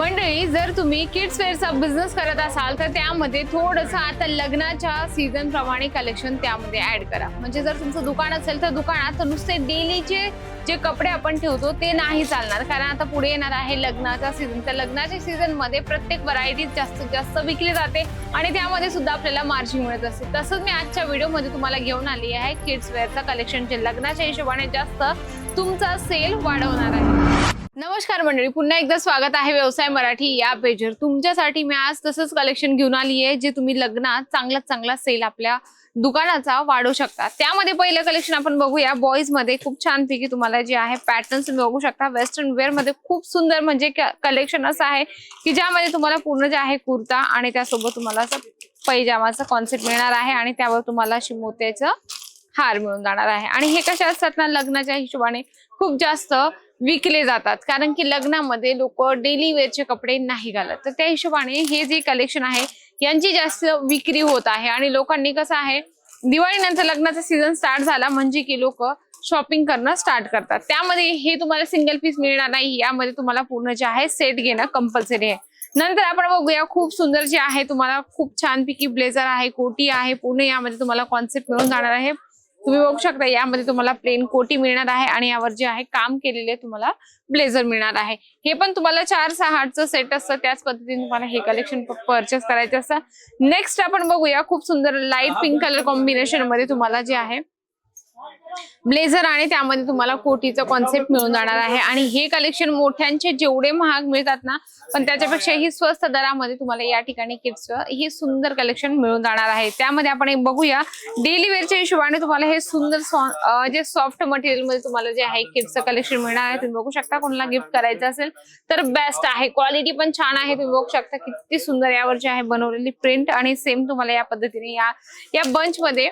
मंडळी जर तुम्ही किड्स वेअरचा बिझनेस करत असाल तर त्यामध्ये थोडंसं आता लग्नाच्या सीझन प्रमाणे कलेक्शन त्यामध्ये ऍड करा. म्हणजे जर तुमचं दुकान असेल तर दुकानात नुसते डेलीचे जे कपडे आपण ठेवतो ते नाही चालणार. कारण आता पुढे येणार आहे लग्नाचा सीझन तर लग्नाच्या सीझनमध्ये प्रत्येक व्हरायटी जास्तीत जास्त विकली जाते आणि त्यामध्ये सुद्धा आपल्याला मार्जिन मिळत असते. तसंच मी आजच्या व्हिडिओमध्ये तुम्हाला घेऊन आली आहे किड्स वेअरचा कलेक्शन जे लग्नाच्या हिशोबाने जास्त तुमचा सेल वाढवणार आहे. नमस्कार मंडळी पुन्हा एकदा स्वागत आहे व्यवसाय मराठी या पेजवर. तुमच्यासाठी मी आज तसंच कलेक्शन घेऊन आली आहे जे तुम्ही लग्नात चांगलाच चांगला सेल आपल्या दुकानाचा वाढवू शकता. त्यामध्ये पहिलं कलेक्शन आपण बघूया. बॉईजमध्ये खूप छान पैकी तुम्हाला जे आहे पॅटर्न्स तुम्ही बघू शकता. वेस्टर्न वेअरमध्ये खूप सुंदर म्हणजे कलेक्शन असं आहे की ज्यामध्ये तुम्हाला पूर्ण जे आहे कुर्ता आणि त्यासोबत तुम्हाला असं पैजामाचा कॉन्सेप्ट मिळणार आहे आणि त्यावर तुम्हाला अशी मोत्याचं हार मिळून जाणार आहे. आणि हे कसे असतात ना लग्नाच्या हिशोबाने खूप जास्त विकले जातात. कारण की लग्नामध्ये लोक डेली वेअरचे कपडे नाही घालत. तर त्या हिशोबाने हे जे कलेक्शन आहे यांची जास्त विक्री होत आहे. आणि लोकांनी कसं आहे दिवाळीनंतर लग्नाचा सीझन स्टार्ट झाला म्हणजे की लोक शॉपिंग करणं स्टार्ट करतात. त्यामध्ये हे तुम्हाला सिंगल पीस मिळणार नाही. यामध्ये तुम्हाला पूर्ण जे आहे सेट घेणं कंपल्सरी आहे. नंतर आपण बघूया खूप सुंदर जे आहे तुम्हाला खूप छान पैकी ब्लेझर आहे कोटी आहे पूर्ण यामध्ये तुम्हाला कॉन्सेप्ट मिळून जाणार आहे. तुम्ही बघू शकता यामध्ये तुम्हाला प्लेन कोटी मिळणार आहे आणि यावर जे आहे काम केलेले तुम्हाला ब्लेझर मिळणार आहे. हे पण तुम्हाला चार सहा आठचं सेट असतं. त्याच पद्धतीने तुम्हाला हे कलेक्शन परचेस करायचं असतं. नेक्स्ट आपण बघूया खूप सुंदर लाइट पिंक कलर कॉम्बिनेशनमध्ये तुम्हाला जे आहे ब्लेझर आणि त्यामध्ये तुम्हाला कोटीचं कॉन्सेप्ट मिळून जाणार आहे. आणि हे कलेक्शन मोठ्यांचे जेवढे महाग मिळतात ना पण त्याच्यापेक्षा ही स्वस्त दरामध्ये तुम्हाला या ठिकाणी किड्स हे सुंदर कलेक्शन मिळून जाणार आहे. त्यामध्ये आपण एक बघूया. डेली वेअरच्या हिशोबाने तुम्हाला हे सुंदर जे सॉफ्ट मटेरियलमध्ये तुम्हाला जे आहे किट्सचं कलेक्शन मिळणार आहे. तुम्ही बघू शकता कोणाला गिफ्ट करायचं असेल तर बेस्ट आहे. क्वालिटी पण छान आहे. तुम्ही बघू शकता किती सुंदर यावर जे आहे बनवलेली प्रिंट आणि सेम तुम्हाला या पद्धतीने या या बंच मध्ये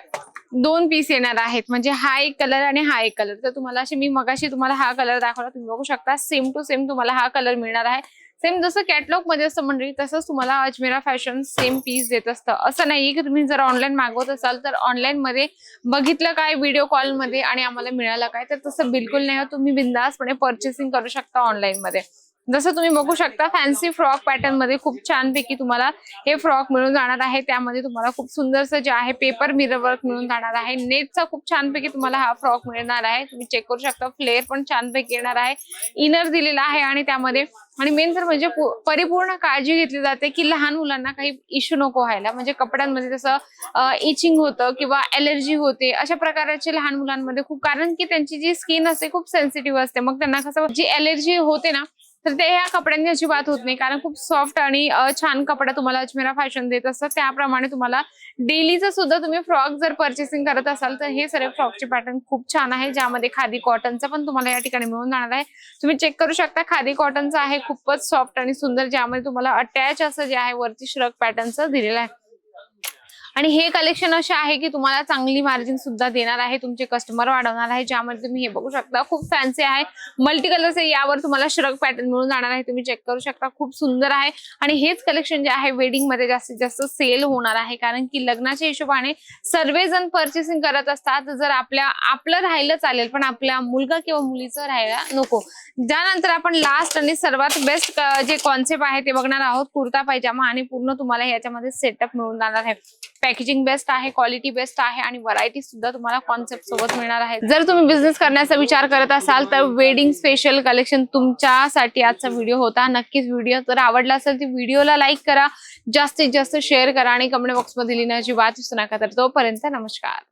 दोन पीस येणार आहेत. म्हणजे हा एक कलर आणि हा एक कलर तर तुम्हाला अशी मी मगाशी तुम्हाला हा कलर दाखवला. तुम्ही बघू शकता सेम टू सेम तुम्हाला हा कलर मिळणार आहे. सेम जसं कॅटलॉगमध्ये असतं मंडळी तसंच तुम्हाला अजमेरा फॅशन सेम पीस देत असतं. असं नाही की तुम्ही जर ऑनलाईन मागवत असाल तर ऑनलाईन मध्ये बघितलं काय व्हिडिओ कॉलमध्ये आणि आम्हाला मिळालं काय तर तसं बिलकुल नाही. तुम्ही बिंदासपणे पर्चेसिंग करू शकता ऑनलाईन मध्ये. जसं तुम्ही बघू शकता फॅन्सी फ्रॉक पॅटर्नमध्ये खूप छान पैकी तुम्हाला हे फ्रॉक मिळून जाणार आहे. त्यामध्ये तुम्हाला खूप सुंदरसं जे आहे पेपर मिरर वर्क मिळून जाणार आहे. नेटचा खूप छान पैकी तुम्हाला हा फ्रॉक मिळणार आहे. तुम्ही चेक करू शकता फ्लेअर पण छान पैकी येणार आहे. इनर दिलेला आहे आणि त्यामध्ये आणि मेन तर म्हणजे परिपूर्ण काळजी घेतली जाते की लहान मुलांना काही इश्यू नको व्हायला. म्हणजे कपड्यांमध्ये जसं इचिंग होतं किंवा एलर्जी होते अशा प्रकारचे लहान मुलांमध्ये खूप. कारण की त्यांची जी स्किन असते खूप सेन्सिटिव्ह असते. मग त्यांना कसं जी एलर्जी होते ना तर ते ह्या कपड्यांनी अजिबात होत नाही. कारण खूप सॉफ्ट आणि छान कपडा तुम्हाला अजमेरा फॅशन देत असतात. त्याप्रमाणे तुम्हाला डेलीचं सुद्धा तुम्ही फ्रॉक जर परचेसिंग करत असाल तर हे सर्व फ्रॉकचे पॅटर्न खूप छान आहे. ज्यामध्ये खादी कॉटनचं पण तुम्हाला या ठिकाणी मिळून जाणार आहे. तुम्ही चेक करू शकता खादी कॉटनचं आहे खूपच सॉफ्ट आणि सुंदर ज्यामध्ये तुम्हाला अटॅच असं जे आहे वरती श्रक पॅटर्नचं दिलेलं आहे. आणि हे कलेक्शन असे आहे की तुम्हाला चांगली मार्जिन सुद्धा देणार आहे तुमचे कस्टमर वाढवणार आहे ज्यामध्ये तुम्ही हे बघू शकता खूप फॅन्सी आहे. मल्टी कलरचे यावर तुम्हाला श्रग पॅटर्न मिळून जाणार आहे तुम्ही चेक करू शकता खूप सुंदर आहे. आणि हेच कलेक्शन जे आहे वेडिंगमध्ये जास्तीत जास्त सेल होणार आहे कारण की लग्नाच्या हिशोबाने सर्वजण पर्चेसिंग करत असतात जर आपल्या आपलं राहिलं चालेल पण आपल्या मुलगा किंवा मुलीचं राहायला नको. ज्यानंतर आपण लास्ट आणि सर्वात बेस्ट जे कॉन्सेप्ट आहे ते बघणार आहोत कुर्ता पायजामा आणि पूर्ण तुम्हाला याच्यामध्ये सेटअप मिळून जाणार आहे. पॅकेजिंग बेस्ट आहे क्वालिटी बेस्ट आहे आणि व्हरायटी सुद्धा तुम्हाला कॉन्सेप्ट सोबत मिळणार आहे. जर तुम्ही बिझनेस करण्याचा विचार करत असाल तर वेडिंग स्पेशल कलेक्शन तुमच्यासाठी आजचा व्हिडिओ होता. नक्कीच व्हिडिओ जर आवडला असेल तर व्हिडिओला लाईक करा. जास्तीत जास्त शेअर करा आणि कमेंट बॉक्समध्ये लिहिण्याची बात विसरू नका. तर तोपर्यंत नमस्कार.